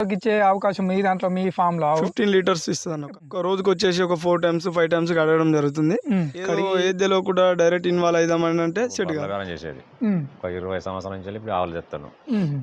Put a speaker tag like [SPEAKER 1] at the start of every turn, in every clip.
[SPEAKER 1] ఇచ్చే అవకాశం మీ దాంట్లో మీ ఫామ్లో?
[SPEAKER 2] ఫిఫ్టీన్ లీటర్స్ ఇస్తుంది అన్న ఒక రోజుకి వచ్చేసి ఒక ఫోర్ టైమ్స్ ఫైవ్ టైమ్స్ కడగడం జరుగుతుంది. ఏదో ఏదేలో కూడా డైరెక్ట్ ఇన్వాల్వ్ అయిదామని అంటే సెట్
[SPEAKER 3] చేసేది. ఒక ఇరవై సంవత్సరాల నుంచి ఇప్పుడు ఆవులు తెస్తాను
[SPEAKER 1] ఉమ్.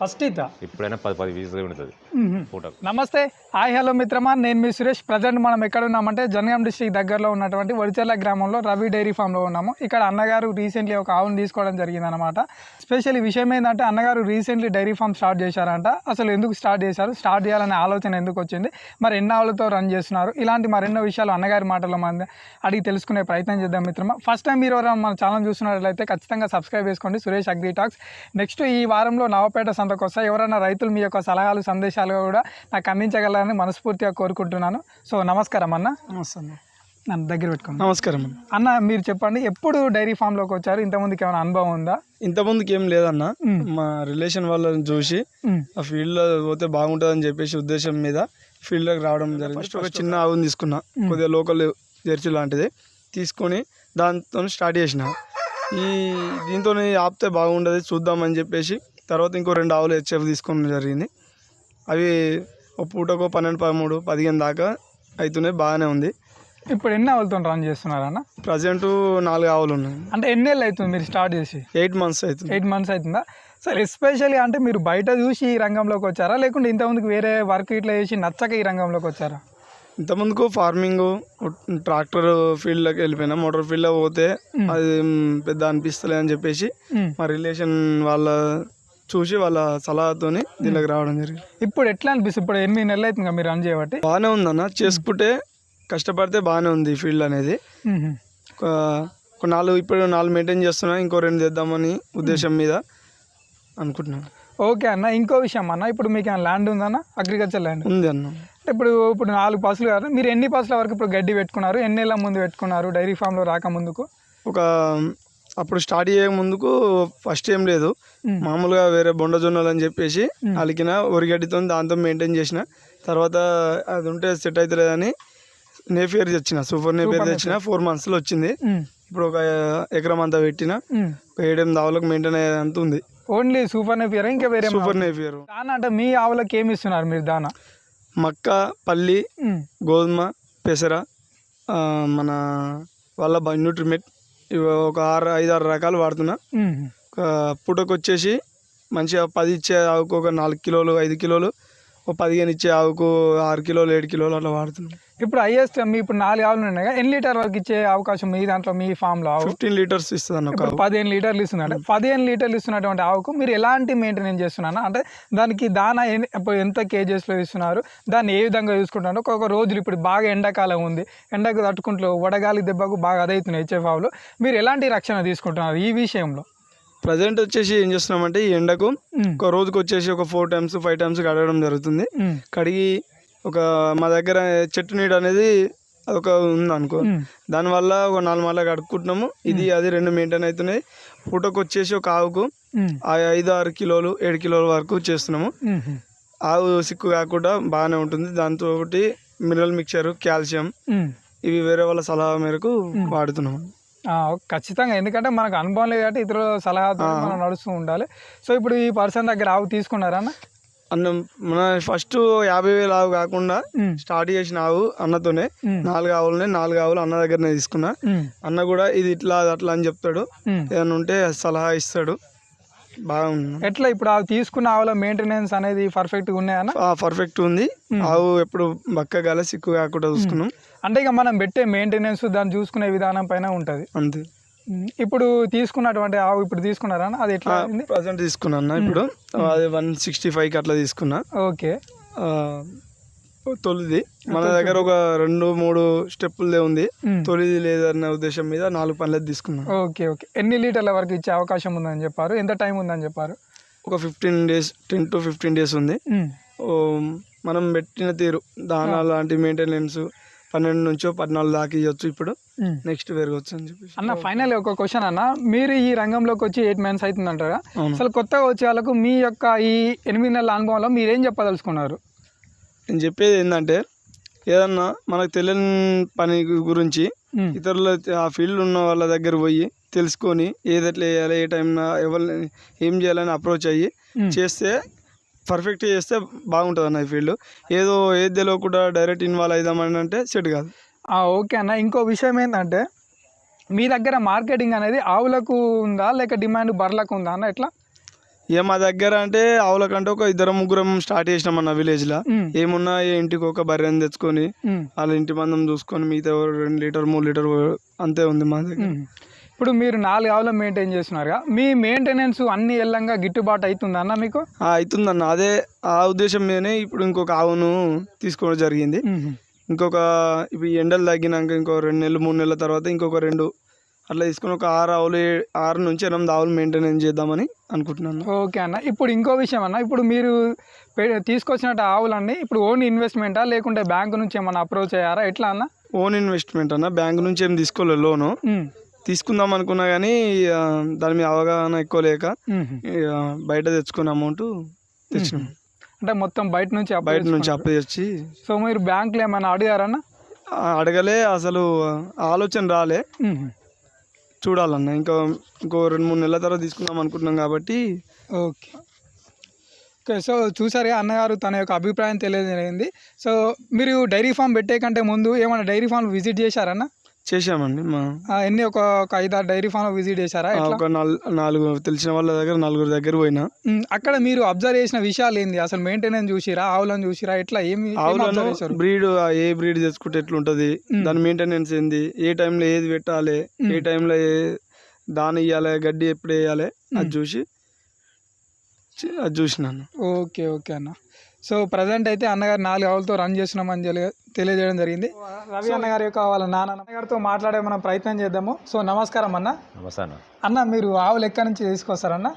[SPEAKER 1] ఫస్ట్ ఇద్ద
[SPEAKER 3] ఇప్పుడైనా పది పది వీసులు ఉంటుంది
[SPEAKER 1] నమస్తే. హాయ్ హలో మిత్రమా. నేను మీ సురేష్. ప్రజెంట్ మనం ఎక్కడ ఉన్నామంటే జనగాం డిస్టిక్ దగ్గరలో ఉన్నటువంటి వడిచెర్ల గ్రామంలో రవి డైరీ ఫామ్లో ఉన్నాము. ఇక్కడ అన్నగారు రీసెంట్లీ ఒక ఆవును తీసుకోవడం జరిగిందనమాట స్పెషల్ ఈ విషయం ఏంటంటే అన్నగారు రీసెంట్లీ డైరీ ఫామ్ స్టార్ట్ చేశారంట. అసలు ఎందుకు స్టార్ట్ చేశారు? స్టార్ట్ చేయాలనే ఆలోచన ఎందుకు వచ్చింది? మరి ఎన్ని ఆవులతో రన్ చేస్తున్నారు? ఇలాంటి మరెన్నో విషయాలు అన్నగారి మాటల్లో మన అడిగి తెలుసుకునే ప్రయత్నం చేద్దాం మిత్రమా. ఫస్ట్ టైం మీరు ఎవరైనా మన ఛానల్ చూస్తున్నట్లయితే ఖచ్చితంగా సబ్స్క్రైబ్ చేసుకోండి. సురేష్ అగ్రి టాక్స్ నెక్స్ట్ ఈ వారంలో నవపేట సంతకు వస్తాయి ఎవరైనా రైతులు మీ యొక్క సలహాలు సందేశాలు కూడా నాకు అందించగలరని మనస్ఫూర్తిగా కోరుకుంటున్నాను. సో నమస్కారం అన్న. నన్ను దగ్గర పెట్టుకోండి.
[SPEAKER 2] నమస్కారం అన్న.
[SPEAKER 1] అన్న మీరు చెప్పండి ఎప్పుడు డైరీ ఫామ్లోకి వచ్చారు? ఇంతకుముందుకి ఏమైనా అనుభవం ఉందా?
[SPEAKER 2] ఇంతకుముందుకి ఏం లేదన్న.
[SPEAKER 1] మ్.
[SPEAKER 2] రిలేషన్ వాళ్ళని చూసి ఆ ఫీల్డ్లో పోతే బాగుంటుందని చెప్పేసి ఉద్దేశం మీద ఫీల్డ్లోకి రావడం జరిగింది. ఫస్ట్ ఒక చిన్న ఆవుని తీసుకున్నా. కొద్దిగా లోకల్ జెర్సీ లాంటిది. తీసుకొని దాంతో స్టార్ట్ చేసిన. ఈ దీంతో ఆపితే బాగుండదు చూద్దామని చెప్పేసి తర్వాత ఇంకో రెండు ఆవులు హెచ్ఎఫ్ తీసుకోవడం జరిగింది. అవి ఒక పూటకో పన్నెండు పదమూడు పదిహేను దాకా అవుతున్నాయి బాగానే ఉంది.
[SPEAKER 1] ఇప్పుడు ఎన్ని ఆవులతో రన్ చేస్తున్నారు అన్న
[SPEAKER 2] ప్రజెంట్ నాలుగు ఆవులు ఉన్నాయి.
[SPEAKER 1] అంటే ఎన్నేళ్ళు అవుతుంది మీరు స్టార్ట్ చేసి?
[SPEAKER 2] ఎయిట్ మంత్స్ అవుతుంది.
[SPEAKER 1] ఎయిట్ మంత్స్ అవుతుందా? సార్ ఎస్పెషల్లీ అంటే మీరు బయట చూసి ఈ రంగంలోకి వచ్చారా? లేకుంటే ఇంతకుముందుకు వేరే వర్క్ ఇట్లా చేసి నచ్చక ఈ రంగంలోకి వచ్చారా?
[SPEAKER 2] ఇంతకుముందుకు ఫార్మింగ్ ట్రాక్టర్ ఫీల్డ్లోకి వెళ్ళిపోయినా మోటార్ ఫీల్డ్లో పోతే అది మ్, పెద్ద అనిపిస్తలే అని చెప్పేసి
[SPEAKER 1] ఉమ్.
[SPEAKER 2] మా రిలేషన్ వాళ్ళ చూసి వాళ్ళ సలహాతోని దీనికి రావడం జరిగింది.
[SPEAKER 1] ఇప్పుడు ఎట్లా అనిపిస్తుంది? ఇప్పుడు ఎనిమిది నెలలు అవుతుంది మీరు రన్ చేయబట్టి?
[SPEAKER 2] బాగానే ఉందన్న చేసుకుంటే కష్టపడితే బాగానే ఉంది ఈ ఫీల్డ్ అనేది. ఒక నాలుగు ఇప్పుడు నాలుగు మెయింటైన్ చేస్తున్నా ఇంకో రెండు చేద్దామని ఉద్దేశం మీద అనుకుంటున్నాను
[SPEAKER 1] ఓకే అన్న ఇంకో విషయం అన్న. ఇప్పుడు మీకు ఏమైనా ల్యాండ్ ఉందన్న అగ్రికల్చర్ ల్యాండ్
[SPEAKER 2] ఉంది అన్న.
[SPEAKER 1] అంటే ఇప్పుడు ఇప్పుడు నాలుగు పసులు కాదు మీరు ఎన్ని పసుల వరకు ఇప్పుడు గడ్డి పెట్టుకున్నారు? ఎన్ని నెలల ముందు పెట్టుకున్నారు? డైరీ ఫామ్లో రాక ముందుకు
[SPEAKER 2] ఒక అప్పుడు స్టార్ట్ చేయక ముందుకు ఫస్ట్ ఏం లేదు. మామూలుగా వేరే బొండ జొన్నలు అని చెప్పేసి. అలికిన ఒరిగడ్డితో దాంతో మెయింటైన్ చేసిన. తర్వాత అది ఉంటే సెట్ అవుతలేదని నేఫియర్ తెచ్చిన. సూపర్ నేఫియర్ తెచ్చిన. ఫోర్ మంత్స్లో వచ్చింది. ఇప్పుడు ఒక ఎకరం అంతా పెట్టిన. ఏడెనిమిది ఆవులకు మెయింటైన్ అయ్యేంత ఉంది.
[SPEAKER 1] ఓన్లీ సూపర్ నేపియర్ ఇంకా వేరే
[SPEAKER 2] సూపర్ నేఫియర్
[SPEAKER 1] దానా అంటే మీ ఆవులకి ఏమి ఇస్తున్నారు మీరు దానా?
[SPEAKER 2] మక్క పల్లి గోధుమ పెసర మన వాళ్ళ న్యూట్రిమెట్ ఒక ఆరు ఐదు ఆరు రకాలు వాడుతున్నా. పూటకు వచ్చేసి మంచిగా పది ఇచ్చే ఆవుకు ఒక నాలుగు కిలోలు ఐదు కిలోలు ఒక పదిహేను ఇచ్చే ఆవుకు ఆరు కిలోలు ఏడు కిలోలు అట్లా వాడుతున్నాం.
[SPEAKER 1] ఇప్పుడు హైయెస్ట్ మీ ఇప్పుడు నాలుగు ఆవులు ఉన్నాయి ఎన్ని లీటర్ వరకు ఇచ్చే అవకాశం మీ దాంట్లో మీ ఫామ్లో ఆవు?
[SPEAKER 2] ఫిఫ్టీన్ లీటర్స్ ఇస్తుంది
[SPEAKER 1] పదిహేను లీటర్లు ఇస్తున్నారు. పదిహేను లీటర్లు ఇస్తున్నటువంటి ఆవుకు మీరు ఎలాంటి మెయింటెనెన్స్ చేస్తున్నారు అంటే దానికి దానా ఎంత కేజెస్లో ఇస్తున్నారు? దాన్ని ఏ విధంగా చూసుకుంటున్నారు ఒక్కొక్క రోజులు ఇప్పుడు బాగా ఎండాకాలం ఉంది. ఎండకు తట్టుకుంటూ వడగాలి దెబ్బకు బాగా అదవుతున్నాయి హెచ్ఎఫ్ ఆవులు. మీరు ఎలాంటి రక్షణ తీసుకుంటున్నారు ఈ విషయంలో?
[SPEAKER 2] ప్రజెంట్ వచ్చేసి ఏం చేస్తున్నామంటే ఈ ఎండకు ఒక రోజుకి వచ్చేసి ఒక ఫోర్ టైమ్స్ ఫైవ్ టైమ్స్ కడగడం జరుగుతుంది. కడిగి ఒక మా దగ్గర చెట్టు నీడ అనేది అదొక ఉంది అనుకో దానివల్ల ఒక నాలుగు మళ్ళీ కడుక్కుంటున్నాము. ఇది అది రెండు మెయింటైన్ అవుతున్నాయి. పూటకు వచ్చేసి ఒక ఆవుకు ఐదు ఆరు కిలోలు ఏడు కిలోల వరకు చేస్తున్నాము. ఆవు సిక్కు కాకుండా బాగానే ఉంటుంది. దాంతో ఒకటి మినరల్ మిక్చర్ కాల్షియం. ఇవి వేరే వాళ్ళ సలహా మేరకు వాడుతున్నాము.
[SPEAKER 1] ఖచ్చితంగా. ఎందుకంటే మనకు అనుభవం లేదు కాబట్టి ఇతరుల సలహాతో మనం నడుస్తూ ఉండాలి. సో ఇప్పుడు ఈ పర్సన్ దగ్గర ఆవు తీసుకున్నారన్న
[SPEAKER 2] అన్న మన ఫస్ట్ యాభై వేలు ఆవు కాకుండా స్టార్ట్ చేసిన ఆవు అన్నతోనే నాలుగు ఆవులనే నాలుగు ఆవులు అన్న దగ్గరనే తీసుకున్నా. అన్న కూడా ఇది ఇట్లా అది అట్లా అని చెప్తాడు. ఏదైనా ఉంటే సలహా ఇస్తాడు. బాగుంది.
[SPEAKER 1] ఎట్లా ఇప్పుడు అవి తీసుకున్న ఆవుల మెయింటెనెన్స్ అనేది పర్ఫెక్ట్గా ఉన్నాయన్న
[SPEAKER 2] పర్ఫెక్ట్ ఉంది. ఆవు ఎప్పుడు బక్క గాల సిక్కు కాకుండా చూసుకున్నాం.
[SPEAKER 1] అంటే ఇక మనం పెట్టే మెయింటెనెన్స్ దాన్ని చూసుకునే విధానం పైన ఉంటుంది.
[SPEAKER 2] అంతే.
[SPEAKER 1] ఇప్పుడు తీసుకున్నటువంటి ఆవు ఇప్పుడు తీసుకున్నారా అది ఎట్లా
[SPEAKER 2] ప్రజెంట్ తీసుకున్నా ఇప్పుడు. అది వన్ సిక్స్టీ ఫైవ్కి అట్లా తీసుకున్నా.
[SPEAKER 1] ఓకే.
[SPEAKER 2] తొలిది. మన దగ్గర ఒక రెండు మూడు స్టెప్పులదే ఉంది. తొలిది లేదన్న ఉద్దేశం మీద నాలుగు పనులది తీసుకున్నా.
[SPEAKER 1] Okay okay. ఎన్ని లీటర్ల వరకు ఇచ్చే అవకాశం ఉందని చెప్పారు? ఎంత టైం ఉందని చెప్పారు?
[SPEAKER 2] ఒక fifteen days ten to fifteen days ఉంది. మనం పెట్టిన తీరు దానా లాంటి మెయింటెనెన్స్ పన్నెండు నుంచో పద్నాలుగు దాకా ఇవ్వచ్చు ఇప్పుడు. నెక్స్ట్ పెరగవచ్చు అని చెప్పేసి
[SPEAKER 1] అన్న ఫైనల్ ఒక క్వశ్చన్ అన్న మీరు ఈ రంగంలోకి వచ్చి ఎయిట్ మంత్స్ అవుతుంది అంటారా. అసలు కొత్తగా వచ్చే వాళ్ళకు మీ యొక్క ఈ ఎనిమిది నెలల అనుభవంలో మీరేం చెప్పదలుచుకున్నారు
[SPEAKER 2] నేను చెప్పేది ఏంటంటే ఏదన్నా మనకు తెలియని పని గురించి ఇతరుల ఆ ఫీల్డ్ ఉన్న వాళ్ళ దగ్గర పోయి తెలుసుకొని ఏదట్లా చేయాలి ఏ టైం ఎవరిని ఏం చేయాలని అప్రోచ్ అయ్యి. చేస్తే పర్ఫెక్ట్గా చేస్తే బాగుంటుంది అన్న ఈ ఫీల్డ్. ఏదో ఏది తెలియకుండా డైరెక్ట్ ఇన్వాల్వ్ అవుదామని అంటే సెట్ కాదు.
[SPEAKER 1] ఓకే అన్న. ఇంకో విషయం ఏంటంటే మీ దగ్గర మార్కెటింగ్ అనేది ఆవులకు ఉందా? లేక డిమాండ్ బర్లకు ఉందా అన్న ఎట్లా?
[SPEAKER 2] ఇక మా దగ్గర అంటే ఆవులకంటే ఒక ఇద్దరు ముగ్గురం స్టార్ట్ చేసినాం అన్న విలేజ్లో
[SPEAKER 1] ఉమ్,
[SPEAKER 2] ఏమున్నా ఏ ఇంటికి ఒక బర్రెని తెచ్చుకొని వాళ్ళ ఇంటి మందం చూసుకొని మిగతా రెండు లీటర్ మూడు లీటర్ అంతే ఉంది మా దగ్గర.
[SPEAKER 1] ఇప్పుడు మీరు నాలుగు ఆవులు మెయింటైన్ చేస్తున్నారుగా. మీ మెయింటెనెన్స్ అన్ని ఎల్లంగా గిట్టుబాటు అవుతుందా అన్న మీకు
[SPEAKER 2] అవుతుందన్న. అదే ఆ ఉద్దేశం మీదనే ఇప్పుడు ఇంకొక ఆవును తీసుకోవడం జరిగింది. ఇంకొక ఇప్పుడు ఎండలు తగ్గినాక ఇంకో రెండు నెలలు మూడు నెలల తర్వాత ఇంకొక రెండు అట్లా తీసుకొని ఒక ఆరు ఆవులు ఆరు నుంచి ఎనిమిది ఆవులు మెయింటెనెన్స్ చేద్దామని అనుకుంటున్నాను.
[SPEAKER 1] ఓకే అన్న. ఇప్పుడు ఇంకో విషయం అన్న. ఇప్పుడు మీరు తీసుకొచ్చినట్టు ఆవులన్నీ ఇప్పుడు ఓన్ ఇన్వెస్ట్మెంటా లేకుంటే బ్యాంకు నుంచి ఏమన్నా అప్రోచ్ అయ్యారా ఎట్లా అన్న?
[SPEAKER 2] ఓన్ ఇన్వెస్ట్మెంట్ అన్న. బ్యాంక్ నుంచి ఏం తీసుకోలేదు లోను. తీసుకుందాం అనుకున్నా కానీ దాని మీద అవగాహన ఎక్కువ లేక బయట తెచ్చుకున్న అమౌంట్ తెచ్చినాం.
[SPEAKER 1] అంటే మొత్తం బయట నుంచి
[SPEAKER 2] బయట నుంచి. అప్పు తెచ్చి
[SPEAKER 1] సో మీరు బ్యాంకులో ఏమైనా అడిగారన్న?
[SPEAKER 2] అడగలే అసలు ఆలోచన రాలే. చూడాలన్న ఇంకా ఇంకో రెండు మూడు నెలల తర్వాత తీసుకుందాం అనుకుంటున్నాం కాబట్టి.
[SPEAKER 1] ఓకే. ఓకే సో చూసారు అన్నగారు తన యొక్క అభిప్రాయం తెలియజేయండి సో మీరు డైరీ ఫామ్ పెట్టే కంటే ముందు ఏమైనా డైరీ ఫామ్ విజిట్ చేశారన్న?
[SPEAKER 2] చేసామండి మా
[SPEAKER 1] ఎన్ని ఒక ఒక ఐదారు డైరీ ఫామ్ విజిట్ చేశారా?
[SPEAKER 2] ఒక నాలుగు తెలిసిన వాళ్ళ దగ్గర నలుగురు దగ్గర పోయినా.
[SPEAKER 1] అక్కడ మీరు అబ్జర్వ్ చేసిన విషయాలు ఏంది? అసలు మెయింటెనెన్స్ చూసిరా? ఆవులను చూసిరా? ఎట్లా? ఏమి
[SPEAKER 2] ఆవులను? బ్రీడ్ ఏ బ్రీడ్ తెచ్చుకుంటే ఎట్లుంటది? దాని మెయింటెనెన్స్ ఏంది? ఏ టైంలో ఏది పెట్టాలి? ఏ టైంలో ఏ దాని ఇవ్వాలి గడ్డి ఎప్పుడు వేయాలి? అది చూసి అది చూసినాను.
[SPEAKER 1] ఓకే ఓకే అన్న. సో ప్రజెంట్ అయితే అన్నగారు నాలుగు ఆవులతో రన్ చేస్తున్నామని తెలి- తెలియజేయడం జరిగింది. రవి అన్నగారి యొక్క వాళ్ళ నాన్న అన్నగారితో మాట్లాడే మనం ప్రయత్నం చేద్దాము. సో నమస్కారం అన్న.
[SPEAKER 3] నమస్తే అన్న.
[SPEAKER 1] మీరు ఆవులు ఎక్కడి నుంచి తీసుకొస్తారన్న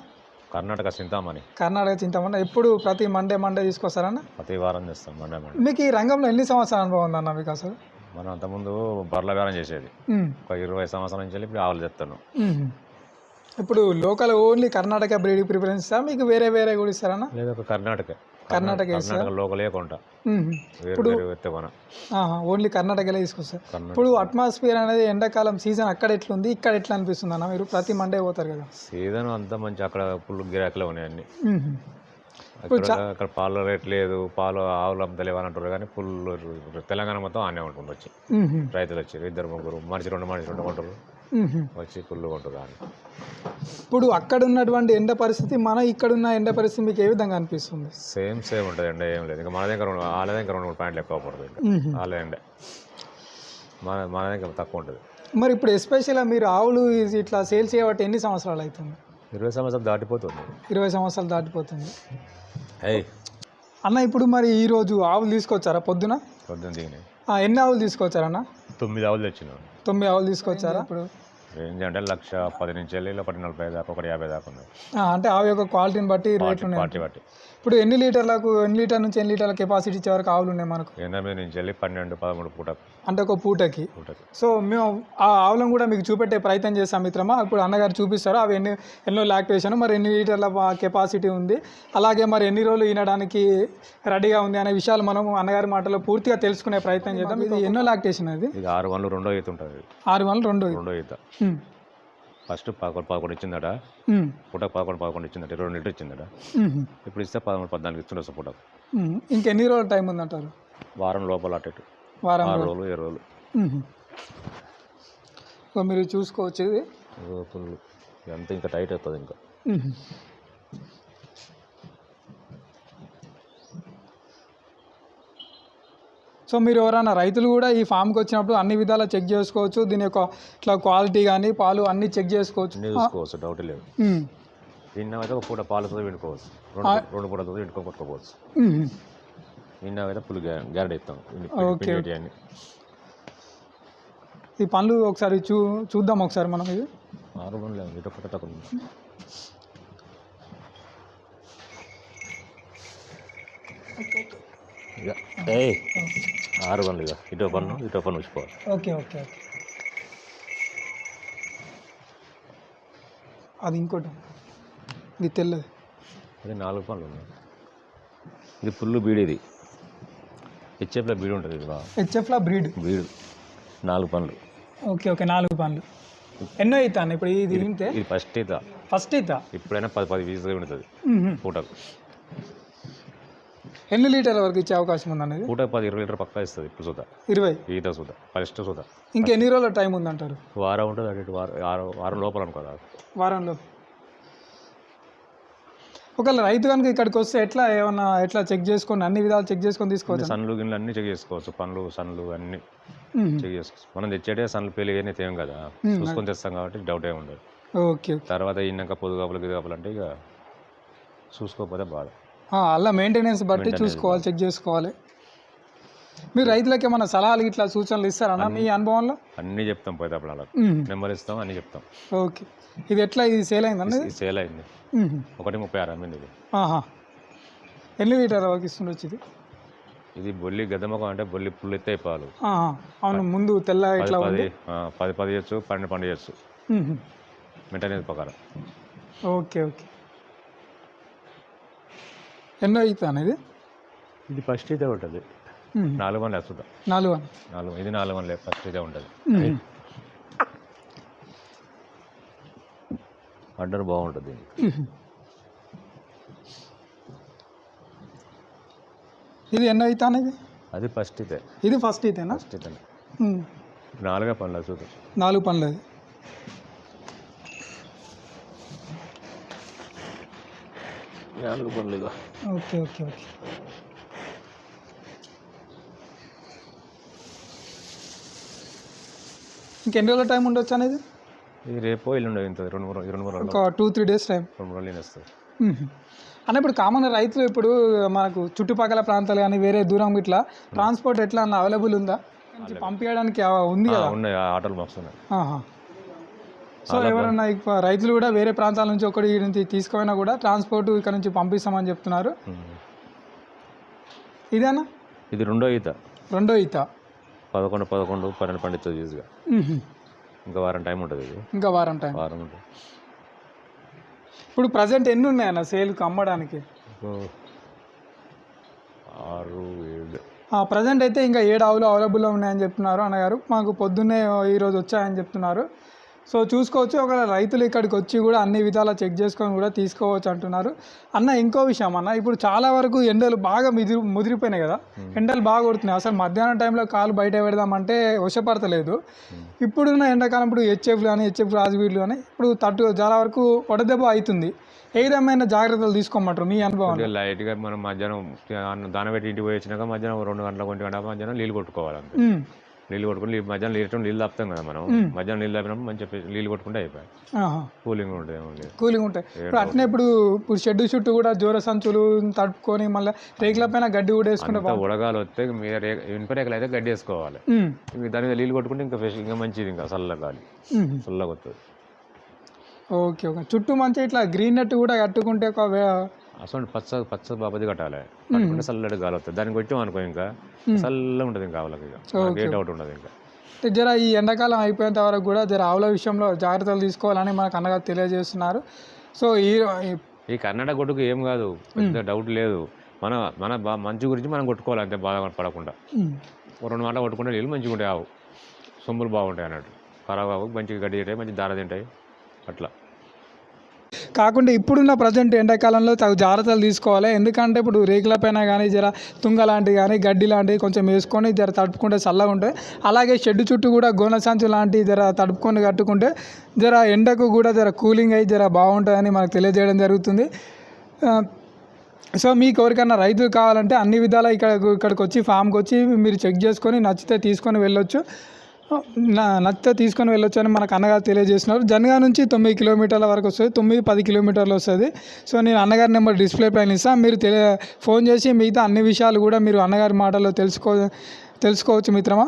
[SPEAKER 3] కర్ణాటక చింతామణి.
[SPEAKER 1] కర్ణాటక చింతమన్న ఎప్పుడు ప్రతి మండే మండే తీసుకొస్తారన్న
[SPEAKER 3] ప్రతి వారం చేస్తాం మండే మండే.
[SPEAKER 1] మీకు ఈ రంగంలో ఎన్ని సంవత్సరాల అనుభవం ఉందన్న మీకు అసలు?
[SPEAKER 3] మనం అంతకుముందు బర్ల వ్యాపారం చేసేది. ఒక ఇరవై సంవత్సరాల నుంచి వెళ్ళి ఇప్పుడు ఆవులు తెస్తాను
[SPEAKER 1] ఉమ్. ఇప్పుడు local only Karnataka breed preference? ఇస్తారా మీకు వేరే వేరే కూడా ఇస్తారన్న
[SPEAKER 3] లేదా ఒక కర్ణాటక.
[SPEAKER 1] కర్ణాటక
[SPEAKER 3] కర్ణాటక లోకలే కొంట
[SPEAKER 1] ఆహా, ఓన్లీ కర్ణాటకలో తీసుకొస్తారు ఇప్పుడు అట్మాస్ఫియర్ అనేది ఎండాకాలం సీజన్ అక్కడ ఎట్లుంది ఇక్కడ ఎట్లా అనిపిస్తుంది అన్న? మీరు ప్రతి మండే పోతారు కదా.
[SPEAKER 3] సీజన్ అంతా మంచి అక్కడ ఫుల్ గిరాకీలో ఉన్నాయి అన్ని. అక్కడ పాల రేట్ లేదు పాలు ఆవులు అమ్మతలేవు అని అంటారు కానీ ఫుల్ తెలంగాణ మొత్తం ఆనే ఉంటుంది వచ్చి. రైతులు వచ్చి ఇద్దరు ముగ్గురు మనిషి రెండు మనిషి రెండు కొంటారు. వచ్చి కొంటారు అని.
[SPEAKER 1] ఇప్పుడు అక్కడ ఉన్నటువంటి ఎండ పరిస్థితి మన ఇక్కడ ఉన్న ఎండ పరిస్థితి మీకు ఏ విధంగా అనిపిస్తుంది?
[SPEAKER 3] సేమ్ సేమ్ ఉంటుంది అండి ఏం లేదు. ఇంకా మన దగ్గర వాళ్ళ దగ్గర రెండు మూడు పాయింట్లు ఎక్కువ పడుతుంది. వాళ్ళ ఎండే. మన మన దగ్గర తక్కువ ఉంటుంది.
[SPEAKER 1] మరి ఇప్పుడు ఎస్పెషల్గా మీరు ఆవులు ఇట్లా సేల్స్ చేయబట్టి ఎన్ని సంవత్సరాలు అవుతుంది?
[SPEAKER 3] ఇరవై సంవత్సరాలు దాటిపోతుంది.
[SPEAKER 1] ఇరవై సంవత్సరాలు దాటిపోతుంది. అన్న ఇప్పుడు మరి ఈ రోజు ఆవులు తీసుకొచ్చారా పొద్దున?
[SPEAKER 3] పొద్దున్న దిగినాయి.
[SPEAKER 1] ఎన్ని ఆవులు తీసుకొచ్చారన్న?
[SPEAKER 3] తొమ్మిది ఆవులు తెచ్చినాం.
[SPEAKER 1] తొమ్మిది ఆవులు తీసుకొచ్చారా? ఇప్పుడు
[SPEAKER 3] రేంజ్ అంటే లక్ష పది నుంచి వెళ్ళి ఒకటి నలభై దాకా ఒకటి యాభై దాకా
[SPEAKER 1] ఆ, అంటే ఆవు యొక్క క్వాలిటీని బట్టి రేట్లు ఉన్నాయి.
[SPEAKER 3] పార్టీ బట్టి.
[SPEAKER 1] ఇప్పుడు ఎన్ని లీటర్లకు ఎన్ని లీటర్ నుంచి ఎన్ని లీటర్ల కెపాసిటీ ఇచ్చే వరకు ఆవులు ఉన్నాయి మనకు?
[SPEAKER 3] ఎనిమిది నుంచి వెళ్ళి పన్నెండు పదమూడు పూట
[SPEAKER 1] అంటే ఒక పూటకి.
[SPEAKER 3] పూటకి.
[SPEAKER 1] సో మేము ఆ ఆవులను కూడా మీకు చూపెట్టే ప్రయత్నం చేస్తాం మిత్రమా? ఇప్పుడు అన్నగారు చూపిస్తారు? అవి ఎన్ని ఎన్నో లాక్టేషన్ మరి ఎన్ని లీటర్ల కెపాసిటీ ఉంది? అలాగే మరి ఎన్ని రోజులు ఈనడానికి రెడీగా ఉంది అనే విషయాలు మనం అన్నగారి మాటలో పూర్తిగా తెలుసుకునే ప్రయత్నం చేద్దాం. ఇది ఎన్నో లాక్టేషన్ అది
[SPEAKER 3] ఆరు వందలు రెండో ఈత ఉంటుంది.
[SPEAKER 1] ఆరు వందలు రెండు
[SPEAKER 3] రెండో ఈత. ఫస్ట్ పదకొండు పదకొండు ఇచ్చిందట. పూటకు పదకొండు పదకొండు ఇచ్చిందట. ఇరవై లీటర్ ఇచ్చిందట. ఇప్పుడు ఇస్తే పదమూడు పద్నాలుగు ఇస్తుండే పూటకు.
[SPEAKER 1] ఉమ్. ఇంకెన్ని రోజులు టైం ఉందంటారు?
[SPEAKER 3] వారం లోపల అటు
[SPEAKER 1] వారం రోజులు.
[SPEAKER 3] ఏడు రోజులు.
[SPEAKER 1] సో మీరు చూసుకోవచ్చు ఇది.
[SPEAKER 3] ఎంత ఇంకా టైట్ అవుతుంది ఇంకా.
[SPEAKER 1] సో మీరు ఎవరైనా రైతులు కూడా ఈ ఫామ్కి వచ్చినప్పుడు అన్ని విధాలా చెక్ చేసుకోవచ్చు. దీని యొక్క ఇట్లా క్వాలిటీ కానీ పాలు అన్నీ చెక్ చేసుకోవచ్చు.
[SPEAKER 3] చూసుకోవచ్చు డౌట్ లేదు.
[SPEAKER 1] ఉమ్.
[SPEAKER 3] నిన్నవైతే ఒక పూట పాలతో విండుకోవచ్చు రెండు రెండు పూటతో విండుకో కొట్టుకోవచ్చు
[SPEAKER 1] ఉమ్.
[SPEAKER 3] నిన్నవైతే ఫుల్ గ్యారెడ్ ఇస్తాం.
[SPEAKER 1] ఓకే. ఈ పండ్లు ఒకసారి చూ చూద్దాం ఒకసారి మనం ఇది
[SPEAKER 3] ఆరు లేదు ఇటు ఒకటి తక్కువ. ఇక ఏయ్. ఆరు పనులు ఇక ఇటో పన్ను ఇటో పన్ను ఉంచుకోవాలి.
[SPEAKER 1] Okay okay okay. అది ఇంకోటి. ఇది తెల్లది.
[SPEAKER 3] అది నాలుగు పనులు ఉన్నాయి. ఇది ఫుల్ బీడు ఇది. హెచ్ఎఫ్లో బీడు ఉంటుంది ఇది బాగా.
[SPEAKER 1] హెచ్ఎఫ్లా బ్రీడ్
[SPEAKER 3] బీడు. నాలుగు పనులు
[SPEAKER 1] ఓకే ఓకే నాలుగు పండ్లు ఎన్నో అవుతాను ఇప్పుడు ఇది తింటే
[SPEAKER 3] ఇది ఫస్ట్ ఈత.
[SPEAKER 1] ఫస్ట్ ఇత
[SPEAKER 3] ఇప్పుడైనా పది పది వీసులు ఉంటుంది. పూటకు.
[SPEAKER 1] ఎన్ని లీటర్ల వరకు ఇచ్చే అవకాశం ఉంది అనేది
[SPEAKER 3] పూట పది ఇరవై లీటర్ పక్కా ఇస్తుంది ఇప్పుడు సుధా
[SPEAKER 1] ఇరవై?
[SPEAKER 3] ఈత సుధా ఫస్ట్ సుధా
[SPEAKER 1] ఇంకా ఎన్ని రోజుల టైం ఉందంటారు?
[SPEAKER 3] వారం ఉంటుంది అటు వారం వారం వారం లోపల అనుకోదా
[SPEAKER 1] వారంలో. ఒకవేళ రైతు కనుక ఇక్కడికి వస్తే ఎట్లా ఏమన్నా ఎట్లా చెక్ చేసుకొని అన్ని విధాలు చెక్ చేసుకొని తీసుకోవచ్చు?
[SPEAKER 3] సన్లు గిన్నెలు అన్నీ చెక్ చేసుకోవచ్చు పండ్లు సన్లు అన్నీ చెక్ చేసుకోవచ్చు. మనం తెచ్చేటే సన్లు పెళ్ళి కానీ తేం కదా. చూసుకొని తెస్తాం కాబట్టి డౌట్ ఏమి ఉండదు.
[SPEAKER 1] ఓకే
[SPEAKER 3] తర్వాత ఇన్నాక పొదుగాపులు గిదుగాపులు అంటే ఇక చూసుకోకపోతే బాధ.
[SPEAKER 1] అలా మెయింటెనెన్స్ బట్టి చూసుకోవాలి చెక్ చేసుకోవాలి. మీరు రైతులకి ఏమైనా సలహాలు ఇట్లా సూచనలు ఇస్తారన్నా మీ అనుభవంలో?
[SPEAKER 3] అన్నీ చెప్తాం పోయేటప్పుడు. నెంబర్ ఇస్తాం అన్నీ చెప్తాం.
[SPEAKER 1] ఓకే. ఇది ఎట్లా? ఇది సేల్ అయిందండి
[SPEAKER 3] సేల్ అయింది. ఒకటి ముప్పై ఆరు అమ్మింది ఇది.
[SPEAKER 1] ఎన్ని లీటర్ వరకు ఇస్తుండొచ్చు ఇది?
[SPEAKER 3] ఇది బొల్లి గద్దమ్మకం అంటే బొల్లి పుల్లు ఎత్తే పాలు.
[SPEAKER 1] అవును ముందు తెల్ల ఇట్లా
[SPEAKER 3] పది పది పది చేయొచ్చు పన్నెండు పన్నెండు చేయొచ్చు. మెయింటెనెన్స్ ప్రకారం.
[SPEAKER 1] Okay okay. ఎన్నో అవుతాను ఇది?
[SPEAKER 3] ఇది ఫస్ట్ ఇదే ఉంటుంది. నాలుగు వందలు వేస్తుందా
[SPEAKER 1] నాలుగు అని
[SPEAKER 3] నాలుగు ఇది నాలుగు వందలు ఫస్ట్ ఇదే ఉంటుంది. అడ్డర్ బాగుంటుంది.
[SPEAKER 1] ఇది. ఎన్నో అవుతాను ఇది?
[SPEAKER 3] అది ఫస్ట్ ఇదే
[SPEAKER 1] ఇది ఫస్ట్ ఇదేనా
[SPEAKER 3] ఫస్ట్ ఇదే. నాలుగే పనులు చూద్దాం
[SPEAKER 1] నాలుగు పనులు అది.
[SPEAKER 3] నాలుగు పనులు
[SPEAKER 1] ఓకే ఓకే ఓకే. ఇంకెన్ని రోజుల టైం ఉండొచ్చు అనేది?
[SPEAKER 3] ఇది రేపో ఎల్లుండో రెండు మూడు రెండు మూడు రోజులు.
[SPEAKER 1] ఒక టూ త్రీ డేస్ టైం.
[SPEAKER 3] రెండు మూడు రోజులు వస్తుంది.
[SPEAKER 1] అన్న ఇప్పుడు కామన్ రైతులు ఇప్పుడు మనకు చుట్టుపక్కల ప్రాంతాలు కానీ వేరే దూరం ఇట్లా ట్రాన్స్పోర్ట్ ఎట్లా అన్న అవైలబుల్ ఉందా? పంపించడానికి ఉంది కదా?
[SPEAKER 3] ఉన్నాయి ఆ ఆటోలు వస్తున్నాయి
[SPEAKER 1] ఆహా. సో ఎవరన్నా రైతులు కూడా వేరే ప్రాంతాల నుంచి ఒకటి నుంచి తీసుకుపోయినా కూడా ట్రాన్స్పోర్ట్ ఇక్కడ నుంచి పంపిస్తామని చెప్తున్నారు. ఇదేనా?
[SPEAKER 3] ఇది రెండో ఈత.
[SPEAKER 1] రెండో ఈత.
[SPEAKER 3] పదకొండు పదకొండు పన్నెండు పండిస్తుంది ఈజీగా. ఇంకా వారం టైం ఉంటుంది ఇది.
[SPEAKER 1] ఇంకా వారం టైం.
[SPEAKER 3] వారం ఉంటుంది.
[SPEAKER 1] ఇప్పుడు ప్రజెంట్ ఎన్ని ఉన్నాయన్న సేల్కి అమ్మడానికి?
[SPEAKER 3] ఆరు ఏడు.
[SPEAKER 1] ప్రజెంట్ అయితే ఇంకా ఏడు ఆవులు అవైలబుల్లో ఉన్నాయని చెప్తున్నారు అన్నగారు. మాకు పొద్దున్నే ఈరోజు వచ్చాయని చెప్తున్నారు. సో చూసుకోవచ్చు ఒకవేళ రైతులు ఇక్కడికి వచ్చి కూడా అన్ని విధాలా చెక్ చేసుకొని కూడా తీసుకోవచ్చు అంటున్నారు. అన్న ఇంకో విషయం అన్న ఇప్పుడు చాలా వరకు ఎండలు బాగా మిదిరి ముదిరిపోయినాయి కదా. ఎండలు బాగా కొడుతున్నాయి. అసలు మధ్యాహ్నం టైంలో కాలు బయట పెడదామంటే వశపడతలేదు. ఇప్పుడున్న ఎండాకాలం ఇప్పుడు హెచ్ఎఫ్ కానీ హెచ్ఎఫ్ రాజవీడ్లు కానీ ఇప్పుడు తట్టు చాలా వరకు వడదెబ్బ అవుతుంది ఏ విధమైన జాగ్రత్తలు తీసుకోమంటారు? మీ అనుభవం
[SPEAKER 3] లైట్గా మనం మధ్యాహ్నం అన్నం దాన పెట్టి ఇంటికి పోయి వచ్చినాక మధ్యాహ్నం రెండు గంటల ఒంటి గంట మధ్యాహ్నం నీళ్ళు కొట్టుకోవాలి నీళ్ళు కొట్టుకుని మధ్యాహ్నం నీళ్ళు నీళ్ళు తాపుతాం కదా మనం. మధ్యాహ్నం నీళ్ళు తాపినప్పుడు మంచిగా నీళ్ళు కొట్టుకుంటే అయిపోయాయి. కూలింగ్ ఉంటుంది
[SPEAKER 1] కూలింగ్ ఉంటాయి ఇప్పుడు అట్నే ఇప్పుడు ఇప్పుడు షెడ్ చుట్టూ కూడా జోర సంచులు తడుపుకొని మళ్ళీ రేకుల పైన గడ్డి కూడా వేసుకుంటే
[SPEAKER 3] ఉడగాలు వస్తే మీరు రే ఇనుప రేకులు అయితే గడ్డి వేసుకోవాలి. దాని మీద నీళ్ళు కొట్టుకుంటే ఇంకా ఫ్రెష్ ఇంకా మంచిది ఇంకా చల్ల గాలి. చల్లగా వస్తుంది
[SPEAKER 1] ఓకే ఓకే. చుట్టూ మంచిగా ఇట్లా గ్రీన్ నెట్ కూడా కట్టుకుంటే ఒక
[SPEAKER 3] అసలు పచ్చ పచ్చ బాబది కట్టాలి. కట్టుకుంటే చల్లటి గాలి వస్తుంది. దానికి కొట్టాం అనుకో ఇంకా. చల్లగా ఉంటుంది ఇంకా ఆవులకి ఇక. ఏ డౌట్ ఉండదు ఇంకా.
[SPEAKER 1] జర ఈ ఎండాకాలం అయిపోయేంత వరకు కూడా జర ఆవుల విషయంలో జాగ్రత్తలు తీసుకోవాలని మనకు అన్నగా తెలియజేస్తున్నారు. సో ఈ ఈ-
[SPEAKER 3] కన్నడ కొట్టుకు ఏం కాదు. పెద్ద డౌట్ లేదు. మన మన బా- మంచి గురించి మనం కొట్టుకోవాలి అంతే బాధ పడకుండా. రెండు మాటలు కొట్టుకుంటే నీళ్ళు మంచిగా ఉంటాయి ఆవు. సొమ్ములు బాగుంటాయి అన్నట్టు. ఖరాబ్ ఆవు మంచిగా గడ్డి తింటాయి మంచి దార తింటాయి. అట్లా.
[SPEAKER 1] కాకుండా ఇప్పుడున్న ప్రజెంట్ ఎండాకాలంలో తగు జాగ్రత్తలు తీసుకోవాలి. ఎందుకంటే ఇప్పుడు రేకుల పైన కానీ జర తుంగ లాంటివి కానీ గడ్డి లాంటివి కొంచెం వేసుకొని జర తడుపుకుంటే చల్లగా ఉంటాయి అలాగే షెడ్ చుట్టూ కూడా గోన సంచు లాంటివి జర తడుపుకొని కట్టుకుంటే జర ఎండకు కూడా జర కూలింగ్ అయ్యి జర బాగుంటుందని మనకు తెలియజేయడం జరుగుతుంది. సో మీకు ఎవరికైనా రైతులు కావాలంటే అన్ని విధాలా ఇక్కడ ఇక్కడికి వచ్చి ఫామ్కి వచ్చి మీరు చెక్ చేసుకొని నచ్చితే తీసుకొని వెళ్ళొచ్చు. నా నచ్చితే తీసుకొని వెళ్ళొచ్చు అని మనకు అన్నగారు తెలియజేస్తున్నారు జనగా నుంచి తొమ్మిది కిలోమీటర్ల వరకు వస్తుంది. తొమ్మిది పది కిలోమీటర్లు వస్తుంది. సో నేను అన్నగారి నెంబర్ డిస్ప్లే పైన ఇస్తాను మీరు తెలియ ఫోన్ చేసి మిగతా అన్ని విషయాలు కూడా మీరు అన్నగారి మాటల్లో తెలుసుకో తెలుసుకోవచ్చు మిత్రమా?